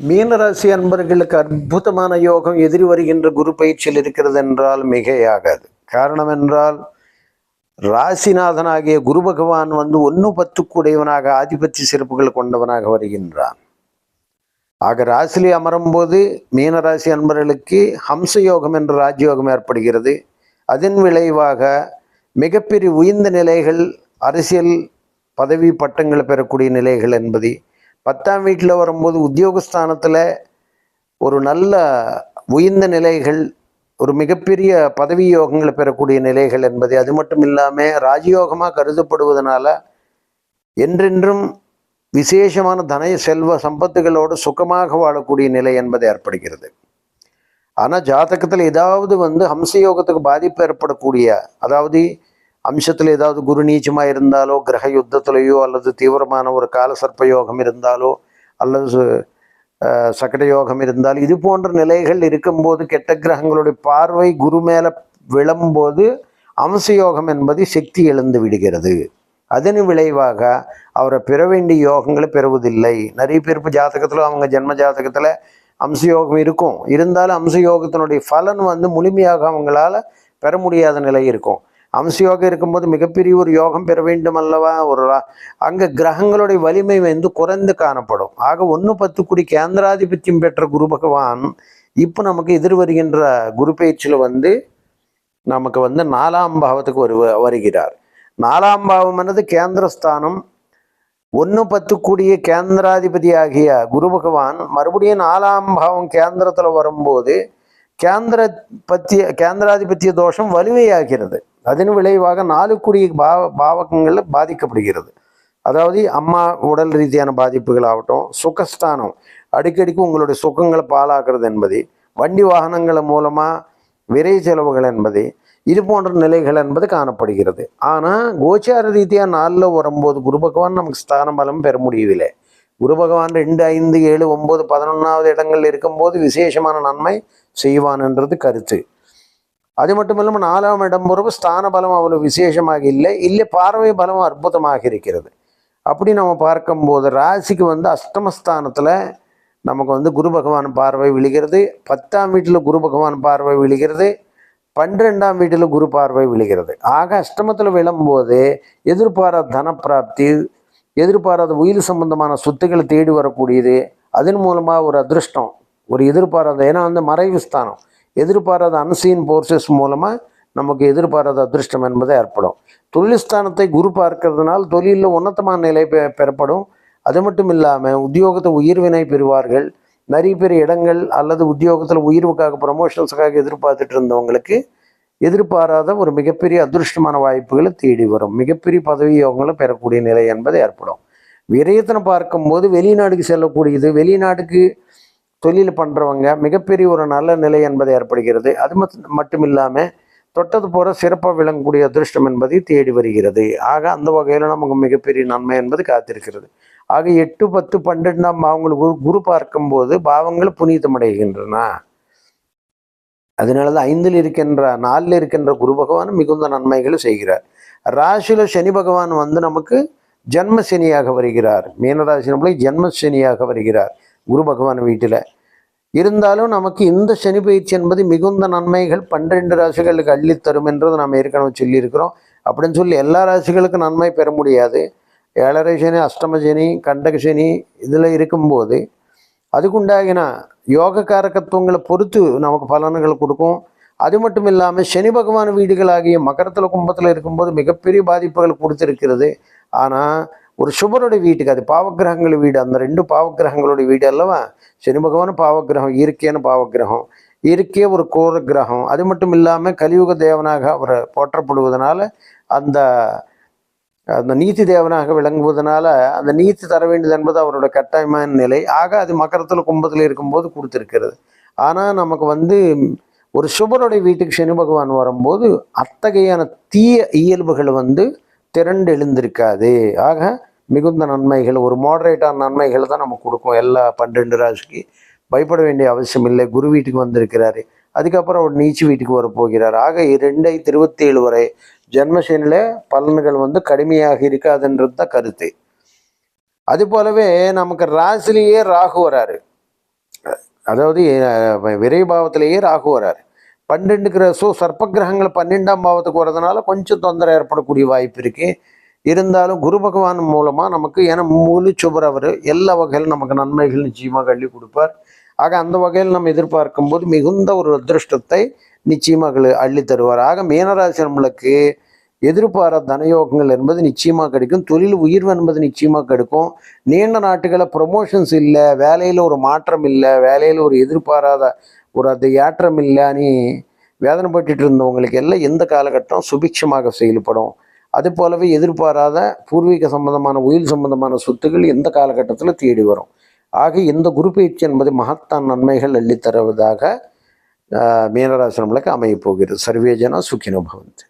மீனராசி அன்பர்களுக்கு அற்புதமான யோகம் எதிரி வருகின்ற குரு பயிற்சியில் இருக்கிறது என்றால் மிகையாகாது. காரணம் என்றால் ராசிநாதனாகிய குரு பகவான் வந்து ஒன்று பத்துக்குடையவனாக ஆதிபத்திய சிறப்புகள் கொண்டவனாக வருகின்றான். ஆக ராசிலே அமரும்போது மீனராசி அன்பர்களுக்கு ஹம்ச யோகம் என்ற ராஜயோகம் ஏற்படுகிறது. அதன் விளைவாக மிகப்பெரிய உயர்ந்த நிலைகள் அரசியல் பதவி பட்டங்களை பெறக்கூடிய நிலைகள் என்பது பத்தாம் வீட்டில் வரும்போது உத்தியோகஸ்தானத்தில் ஒரு நல்ல உயர்ந்த நிலைகள் ஒரு மிகப்பெரிய பதவி யோகங்களை பெறக்கூடிய நிலைகள் என்பது அது மட்டும் இல்லாமல் ராஜயோகமாக கருதப்படுவதனால என்றென்றும் விசேஷமான தன செல்வ சம்பத்துகளோடு சுகமாக வாழக்கூடிய நிலை என்பது ஏற்படுகிறது. ஆனால் ஜாதகத்தில் ஏதாவது வந்து ஹம்சயோகத்துக்கு பாதிப்பு ஏற்படக்கூடிய அதாவது அம்சத்தில் ஏதாவது குரு நீச்சமாக இருந்தாலோ கிரக யுத்தத்திலேயோ அல்லது தீவிரமான ஒரு கால சர்ப்ப யோகம் இருந்தாலோ அல்லது சு- சகட யோகம் இருந்தால் இது போன்ற நிலைகள் இருக்கும்போது கெட்ட கிரகங்களுடைய பார்வை குரு மேலே விழும்போது அம்சயோகம் என்பது சக்தி எழுந்து விடுகிறது. அதன் விளைவாக அவரை பெற வேண்டிய யோகங்களை பெறுவதில்லை. நிறைய பேர் இப்போ ஜாதகத்தில் அவங்க ஜென்ம ஜாதகத்தில் அம்சயோகம் இருக்கும். இருந்தாலும் அம்சயோகத்தினுடைய பலன் வந்து முழுமையாக அவங்களால பெற முடியாத நிலை இருக்கும். அம்சயோகம் இருக்கும்போது மிகப்பெரிய ஒரு யோகம் பெற வேண்டும் அல்லவா? ஒரு அங்கே கிரகங்களுடைய வலிமை வந்து குறைந்து காணப்படும். ஆக ஒன்று பத்து குடி கேந்திராதிபத்தியம் பெற்ற குரு பகவான் இப்போ நமக்கு எதிர் வருகின்ற குரு பயிற்சியில் வந்து நமக்கு வந்து நாலாம் பாவத்துக்கு வரு வருகிறார். நாலாம் பாவம் என்னது? கேந்திரஸ்தானம். ஒன்று பத்து கூடிய கேந்திராதிபதி ஆகிய குரு பகவான் மறுபடியும் நாலாம் பாவம் கேந்திரத்தில் வரும்போது கேந்திர பத்திய கேந்திராதிபத்திய தோஷம் வலிமையாகிறது. அதன் விளைவாக நாலு கூடிய பாவ பாவகங்களில் பாதிக்கப்படுகிறது. அதாவது அம்மா உடல் ரீதியான பாதிப்புகள் ஆகட்டும் சுகஸ்தானம் அடிக்கடிக்கு உங்களுடைய சுகங்களை பாழாக்குறது என்பது வண்டி வாகனங்கள் மூலமாக விரை செலவுகள் என்பது இது போன்ற நிலைகள் என்பது காணப்படுகிறது. ஆனால் கோச்சார ரீதியாக நாளில் வரும்போது குரு பகவான் நமக்கு ஸ்தான பலம் பெற முடியவில்லை. குரு பகவான் ரெண்டு ஐந்து ஏழு ஒம்பது பதினொன்றாவது இடங்கள் இருக்கும்போது விசேஷமான நன்மை செய்வான்ன்றது கருத்து. அது மட்டும் இல்லாமல் நாலாம் இடம் பொறுப்பு ஸ்தான பலம் அவ்வளோ விசேஷமாக இல்லை. இல்லை பார்வை பலம் அற்புதமாக இருக்கிறது. அப்படி நம்ம பார்க்கும்போது ராசிக்கு வந்து அஷ்டமஸ்தானத்தில் நமக்கு வந்து குரு பகவான் பார்வை விழுகிறது. பத்தாம் வீட்டில் குரு பகவான் பார்வை விழுகிறது. பன்னிரெண்டாம் வீட்டில் குரு பார்வை விழுகிறது. ஆக அஷ்டமத்தில் விழும்போது எதிர்பாராத தனப்பிராப்தி எதிர்பாராத உயிர் சம்பந்தமான சொத்துக்களை தேடி வரக்கூடியது. அதன் மூலமாக ஒரு அதிர்ஷ்டம் ஒரு எதிர்பாராத ஏன்னா வந்து மறைவு ஸ்தானம். எதிர்பாராத அன்சீன் போர்சஸ் மூலமாக நமக்கு எதிர்பாராத அதிர்ஷ்டம் என்பது ஏற்படும். தொழில்ஸ்தானத்தை குரு பார்க்கறதுனால் தொழிலில் உன்னதமான நிலை பெ- பெறப்படும். அது மட்டும் இல்லாமல் உத்தியோகத்தை உயிர்வினை பெறுவார்கள். நிறைய பேர் இடங்கள் அல்லது உத்தியோகத்தில் உயர்வுக்காக ப்ரமோஷன்ஸுக்காக எதிர்பார்த்துட்டு இருந்தவங்களுக்கு எதிர்பாராத ஒரு மிகப்பெரிய அதிர்ஷ்டமான வாய்ப்புகளை தேடி வரும். மிகப்பெரிய பதவி யோகங்களை பெறக்கூடிய நிலை என்பது ஏற்படும். விரயத்தனை பார்க்கும்போது வெளிநாடுக்கு செல்லக்கூடியது வெளிநாட்டுக்கு தொழில் பண்ணுறவங்க மிகப்பெரிய ஒரு நல்ல நிலை என்பது ஏற்படுகிறது. அது மட்டும் இல்லாமல் தொட்டது போற சிறப்பாக விளங்கக்கூடிய அதிர்ஷ்டம் என்பதை தேடி வருகிறது. ஆக அந்த வகையில் நமக்கு மிகப்பெரிய நன்மை என்பது காத்திருக்கிறது. ஆக எட்டு பத்து பன்னெண்டாம் அவங்களுக்கு குரு குரு பார்க்கும்போது பாவங்கள் புனிதமடைகின்றன. அதனால தான் ஐந்தில் இருக்கின்ற நாலில் இருக்கின்ற குரு பகவான் மிகுந்த நன்மைகளை செய்கிறார். ராசியில் சனி பகவான் வந்து நமக்கு ஜென்ம சனியாக வருகிறார். மீனராசி நம்மளுக்கு ஜென்ம சனியாக வருகிறார். குரு பகவான் வீட்டில். இருந்தாலும் நமக்கு இந்த சனி பயிற்சி என்பது மிகுந்த நன்மைகள் பன்னிரெண்டு ராசிகளுக்கு அள்ளித் தரும் என்றது நாம் ஏற்கனவே சொல்லியிருக்கிறோம். அப்படின்னு சொல்லி எல்லா ராசிகளுக்கும் நன்மை பெற முடியாது. ஏழரை சனி அஷ்டம சனி கண்டக சனி இதில் இருக்கும்போது அதுக்குண்டாகின யோக காரகத்துவங்களை பொறுத்து நமக்கு பலன்கள் கொடுக்கும். அது மட்டும் இல்லாமல் சனி பகவான் வீடுகளாகிய மகரத்தில் கும்பத்தில் இருக்கும்போது மிகப்பெரிய பாதிப்புகள் கொடுத்துருக்கிறது. ஆனால் ஒரு சுபருடைய வீட்டுக்கு அது பாவகிரகங்கள் வீடு அந்த ரெண்டு பாவகிரகங்களுடைய வீடு அல்லவா? சனி பகவான் பாவக்கிரகம் இயற்கையான பாவக்கிரகம் இயற்கையே ஒரு கோர கிரகம். அது மட்டும் இல்லாமல் கலியுக தேவனாக அவர் போற்றப்படுவதனால அந்த அந்த நீதி தேவனாக விளங்குவதனால அந்த நீதி தர வேண்டியது என்பது அவரோட கட்டாயமான நிலை. ஆக அது மக்கரத்தில் கும்பத்தில் இருக்கும்போது கொடுத்துருக்கிறது. ஆனால் நமக்கு வந்து ஒரு சுபருடைய வீட்டுக்கு சனி பகவான் வரும்போது அத்தகையான தீய இயல்புகள் வந்து திரண்டு எழுந்திருக்காது. ஆக மிகுந்த நன்மைகள் ஒரு மாடரேட்டான நன்மைகள் தான் நமக்கு கொடுக்கும் எல்லா பன்னெண்டு ராசிக்கு பயப்பட வேண்டிய அவசியம் இல்லை. குரு வீட்டுக்கு வந்திருக்கிறாரு. அதுக்கப்புறம் அவர் நீச்சு வீட்டுக்கு வரப்போகிறார். ஆக இரண்டை இருபத்தி ஏழு வரை ஜென்மசேனில் பலன்கள் வந்து கடுமையாக இருக்காதுன்றது தான் கருத்து. அது போலவே நமக்கு ராசிலேயே ராகு வராரு. அதாவது விரைபாவத்திலேயே ராகு வராரு. பன்னெண்டு கிரக சோ சர்ப்ப கிரகங்கள் பன்னெண்டாம் பாவத்துக்கு வரதுனால கொஞ்சம் தொந்தரவு ஏற்படக்கூடிய வாய்ப்பு இருக்குது இருந்தாலும் குரு பகவான் மூலமாக நமக்கு ஏன்னா முழு சுபர் அவர். எல்லா வகையிலும் நமக்கு நன்மைகள் நிச்சயமாக அள்ளி கொடுப்பார். ஆக அந்த வகையில் நம்ம எதிர்பார்க்கும் போது மிகுந்த ஒரு அதிருஷ்டத்தை நிச்சயமாக அள்ளி- தருவார். ஆக மீனராசி நம்மளுக்கு எதிர்பாராத தனயோகங்கள் என்பது நிச்சயமாக கிடைக்கும். தொழில் உயர்வு என்பது நிச்சயமாக கிடைக்கும். நீண்ட நாட்டுகளில் ப்ரொமோஷன்ஸ் இல்லை வேலையில் ஒரு மாற்றம் இல்லை வேலையில் ஒரு எதிர்பாராத ஒரு அது ஏற்றம் இல்லைன்னு வேதனைப்பட்டுட்டு இருந்தவங்களுக்கு எல்லாம் எந்த காலகட்டம் சுபிக்ஷமாக செயல்படும். அது போலவே எதிர்பாராத பூர்வீக சம்பந்தமான உயிர் சம்பந்தமான சொத்துக்கள் எந்த காலகட்டத்தில் தேடி வரும். ஆக இந்த குரு பயிற்சி என்பது மகத்தான் நன்மைகள் அள்ளித் தருவதாக ஆஹ், அமையப் போகிறது. சர்வேஜனா சுக்கினோ பவந்தி.